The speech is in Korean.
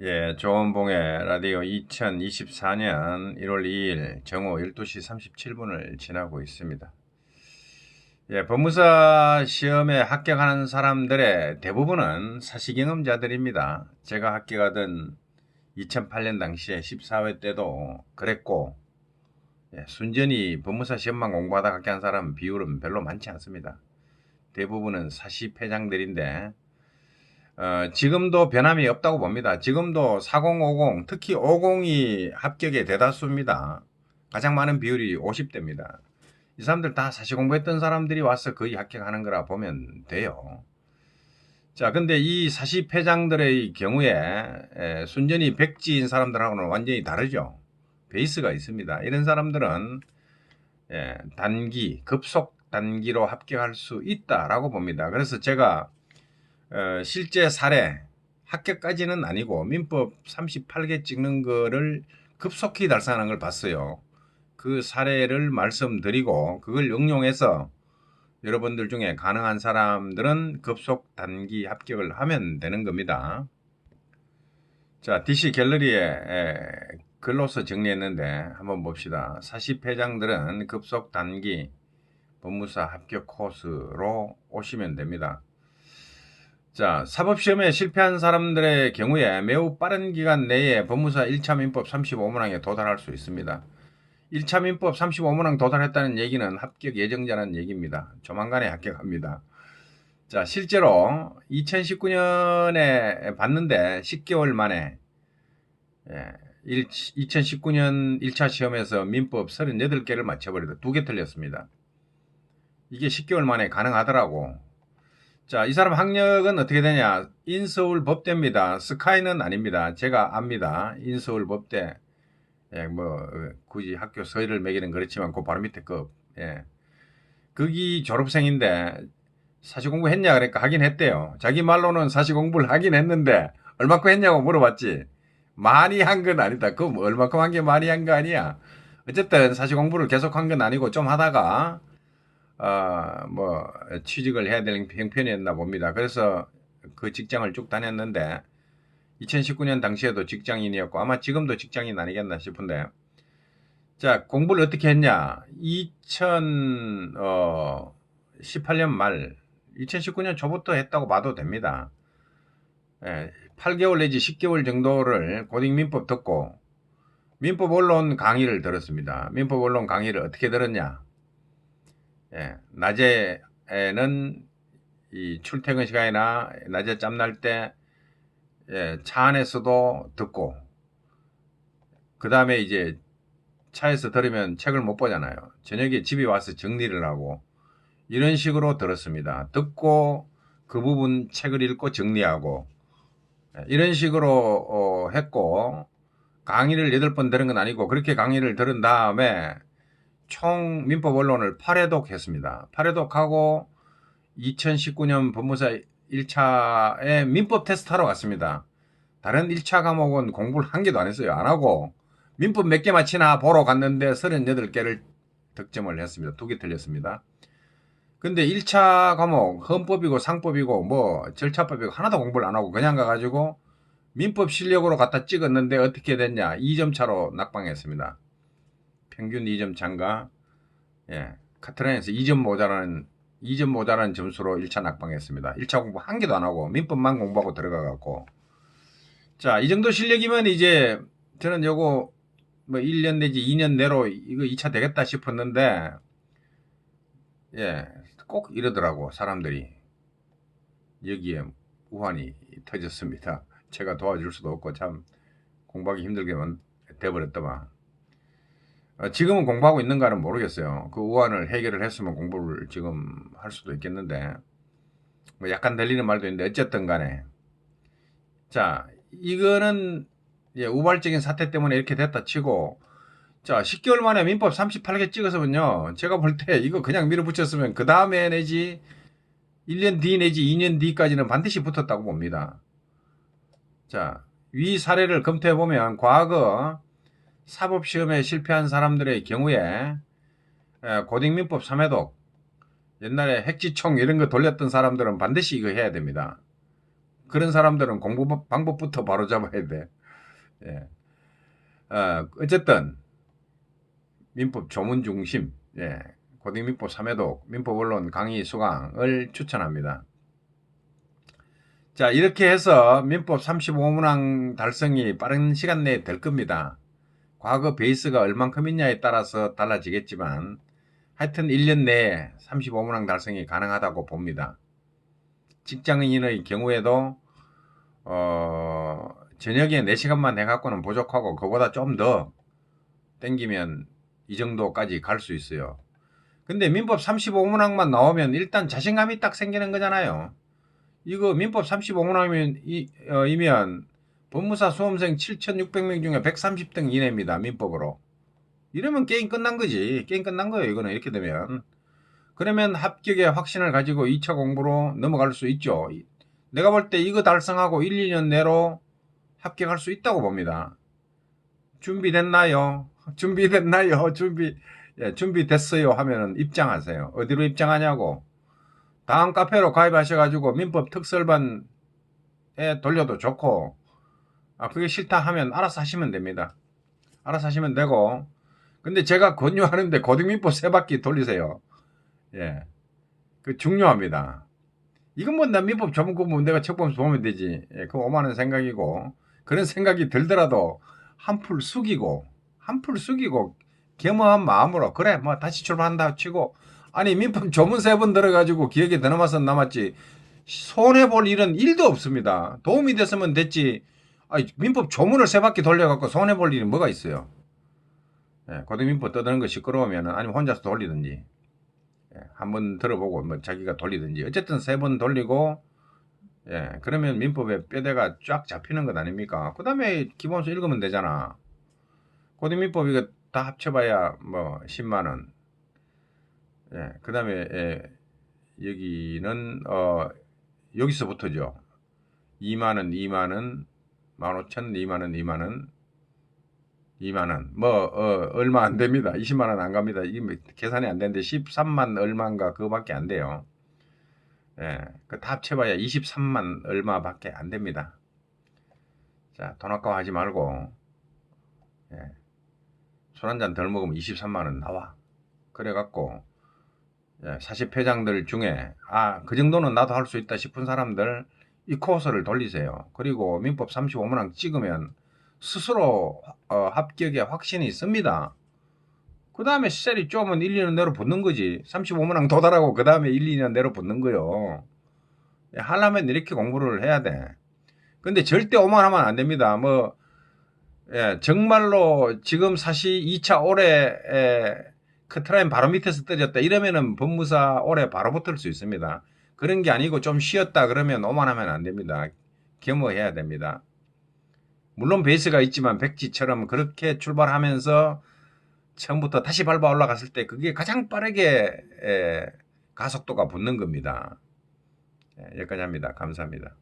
예, 조원봉의 라디오 2024년 1월 2일 정오 12시 37분을 지나고 있습니다. 예, 법무사 시험에 합격하는 사람들의 대부분은 사시경험자들입니다. 제가 합격하던 2008년 당시에 14회 때도 그랬고, 예, 순전히 법무사 시험만 공부하다 합격한 사람 비율은 별로 많지 않습니다. 대부분은 사시패장들인데, 어, 지금도 변함이 없다고 봅니다. 지금도 4050, 특히 50이 합격의 대다수입니다. 가장 많은 비율이 50대입니다. 이 사람들 다 사시 공부했던 사람들이 와서 거의 합격하는 거라 보면 돼요. 자, 근데 이 사시패장들의 경우에 에, 순전히 백지인 사람들하고는 완전히 다르죠. 베이스가 있습니다. 이런 사람들은 예, 단기, 급속 단기로 합격할 수 있다라고 봅니다. 그래서 제가 어, 실제 사례 합격까지는 아니고 민법 38개 찍는 거를 급속히 달성하는 걸 봤어요. 그 사례를 말씀드리고 그걸 응용해서 여러분들 중에 가능한 사람들은 급속 단기 합격을 하면 되는 겁니다. 자, DC 갤러리에 에, 글로서 정리했는데 한번 봅시다. 사시패장들은 급속 단기 법무사 합격 코스로 오시면 됩니다. 자, 사법시험에 실패한 사람들의 경우에 매우 빠른 기간 내에 법무사 1차 민법 35문항에 도달할 수 있습니다. 1차 민법 35문항 도달했다는 얘기는 합격 예정자라는 얘기입니다. 조만간에 합격합니다. 자, 실제로 2019년에 봤는데 10개월 만에 예, 2019년 1차 시험에서 민법 38개를 맞춰버리다 두 개 틀렸습니다. 이게 10개월 만에 가능하더라고. 자, 이 사람 학력은 어떻게 되냐? 인서울 법대입니다. 스카이는 아닙니다. 제가 압니다. 인서울 법대. 예, 뭐 굳이 학교 서열을 매기는 그렇지만 그 바로 밑에 급. 예. 거기 졸업생인데 사시 공부 했냐 그러니까 하긴 했대요. 자기 말로는 사시 공부를 하긴 했는데 얼마큼 했냐고 물어봤지. 많이 한 건 아니다. 그럼 얼마큼 한 게 많이 한 거 아니야. 어쨌든 사시 공부를 계속 한 건 아니고 좀 하다가 어, 뭐 취직을 해야 될 형편이었나 봅니다. 그래서 그 직장을 쭉 다녔는데 2019년 당시에도 직장인이었고 아마 지금도 직장인 아니겠나 싶은데 자 공부를 어떻게 했냐 2018년 말 2019년 초부터 했다고 봐도 됩니다. 예, 8개월 내지 10개월 정도를 고딩민법 듣고 민법 언론 강의를 들었습니다. 민법 언론 강의를 어떻게 들었냐? 예, 낮에는 이 출퇴근 시간이나 낮에 짬날 때 예, 차 안에서도 듣고 그 다음에 이제 차에서 들으면 책을 못 보잖아요. 저녁에 집에 와서 정리를 하고 이런 식으로 들었습니다. 듣고 그 부분 책을 읽고 정리하고 예, 이런 식으로 어, 했고 강의를 8번 들은 건 아니고 그렇게 강의를 들은 다음에 총 민법 언론을 8회독 했습니다. 8회독 하고 2019년 법무사 1차에 민법 테스트 하러 갔습니다. 다른 1차 과목은 공부를 한 개도 안 했어요. 안 하고 민법 몇 개 맞히나 보러 갔는데 38개를 득점을 했습니다. 두 개 틀렸습니다. 근데 1차 과목 헌법이고 상법이고 뭐 절차법이고 하나도 공부를 안 하고 그냥 가가지고 민법 실력으로 갖다 찍었는데 어떻게 됐냐 2점 차로 낙방했습니다. 평균 2점 차인가 예, 카트라인에서 2점 모자라는 2점 모자라는 점수로 1차 낙방했습니다. 1차 공부 한 개도 안 하고 민법만 공부하고 들어가 갖고 자, 이 정도 실력이면 이제 저는 요거 뭐 1년 내지 2년 내로 이거 2차 되겠다 싶었는데 예, 꼭 이러더라고 사람들이 여기에 우환이 터졌습니다. 제가 도와줄 수도 없고 참 공부하기 힘들게 돼버렸더만 어, 지금은 공부하고 있는가는 모르겠어요. 그 우환을 해결을 했으면 공부를 지금 할 수도 있겠는데 뭐 약간 들리는 말도 있는데 어쨌든 간에 자 이거는 예, 우발적인 사태 때문에 이렇게 됐다 치고 자 10개월 만에 민법 38개 찍어서면요 제가 볼 때 이거 그냥 밀어붙였으면 그 다음에 내지 1년 뒤 내지 2년 뒤까지는 반드시 붙었다고 봅니다. 자, 위 사례를 검토해 보면 과거 사법시험에 실패한 사람들의 경우에 고등민법 3회독 옛날에 핵지총 이런 거 돌렸던 사람들은 반드시 이거 해야 됩니다. 그런 사람들은 공부 방법부터 바로 잡아야 돼. 예. 어, 어쨌든 민법 조문 중심, 예. 고등민법 3회독, 민법 언론 강의 수강을 추천합니다. 자, 이렇게 해서 민법 35문항 달성이 빠른 시간 내에 될 겁니다. 과거 베이스가 얼만큼이냐에 따라서 달라지겠지만 하여튼 1년 내에 35문항 달성이 가능하다고 봅니다. 직장인의 경우에도 어, 저녁에 4시간만 해갖고는 부족하고 그보다 좀 더 땡기면 이 정도까지 갈 수 있어요. 근데 민법 35문항만 나오면 일단 자신감이 딱 생기는 거잖아요. 이거 민법 35문항이면 이, 어, 이면 법무사 수험생 7,600명 중에 130등 이내입니다. 민법으로. 이러면 게임 끝난 거지. 게임 끝난 거예요. 이거는 이렇게 되면. 그러면 합격의 확신을 가지고 2차 공부로 넘어갈 수 있죠. 내가 볼 때 이거 달성하고 1, 2년 내로 합격할 수 있다고 봅니다. 준비됐나요? 준비됐나요? 준비, 예, 준비됐어요 하면은 입장하세요. 어디로 입장하냐고. 다음 카페로 가입하셔가지고 민법 특설반에 돌려도 좋고, 아, 그게 싫다 하면 알아서 하시면 됩니다. 알아서 하시면 되고, 근데 제가 권유하는데 고등민법 세 바퀴 돌리세요. 예. 그 중요합니다. 이건 뭐, 나 민법 전문 공부 내가 책 보면서 보면 되지. 예, 그거 오만한 생각이고, 그런 생각이 들더라도 한풀 숙이고, 한풀 숙이고, 겸허한 마음으로, 그래, 뭐, 다시 출발한다 치고, 아니, 민법 조문 세 번 들어가지고 기억에 더 남아서 남았지, 손해볼 일은 일도 없습니다. 도움이 됐으면 됐지, 아니, 민법 조문을 세 바퀴 돌려갖고 손해볼 일이 뭐가 있어요? 예, 고등민법 떠드는 거 시끄러우면 아니면 혼자서 돌리든지 예, 한번 들어보고 뭐 자기가 돌리든지 어쨌든 세 번 돌리고 예, 그러면 민법에 뼈대가 쫙 잡히는 것 아닙니까? 그 다음에 기본서 읽으면 되잖아. 고등민법 이거 다 합쳐봐야 뭐 10만 원. 예, 그 다음에 예, 여기는 어 여기서부터죠. 2만 원, 2만 원, 15,000, 2만 원, 2만 원, 2만 원. 뭐 어, 얼마 안 됩니다. 20만 원 안 갑니다. 이게 뭐 계산이 안 되는데 13만 얼마인가 그거밖에 안 돼요. 예, 그다 합쳐봐야 23만 얼마밖에 안 됩니다. 자, 돈 아까워 하지 말고 예, 술 한 잔 덜 먹으면 23만 원 나와. 그래갖고 예, 40회장들 중에 아 그 정도는 나도 할 수 있다 싶은 사람들 이 코스를 돌리세요. 그리고 민법 35문항 찍으면 스스로 어, 합격의 확신이 있습니다. 그 다음에 셀이 좁으면 1, 2년 내로 붙는 거지. 35문항 도달하고 그 다음에 1, 2년 내로 붙는 거요. 예, 하려면 이렇게 공부를 해야 돼. 근데 절대 오만하면 안 됩니다. 뭐, 예, 정말로 지금 사실 2차 올해 에, 커트라인 바로 밑에서 떨어졌다. 이러면은 법무사 올해 바로 붙을 수 있습니다. 그런 게 아니고 좀 쉬었다 그러면 오만하면 안 됩니다. 겸허해야 됩니다. 물론 베이스가 있지만 백지처럼 그렇게 출발하면서 처음부터 다시 밟아 올라갔을 때 그게 가장 빠르게 에, 가속도가 붙는 겁니다. 예, 여기까지 합니다. 감사합니다.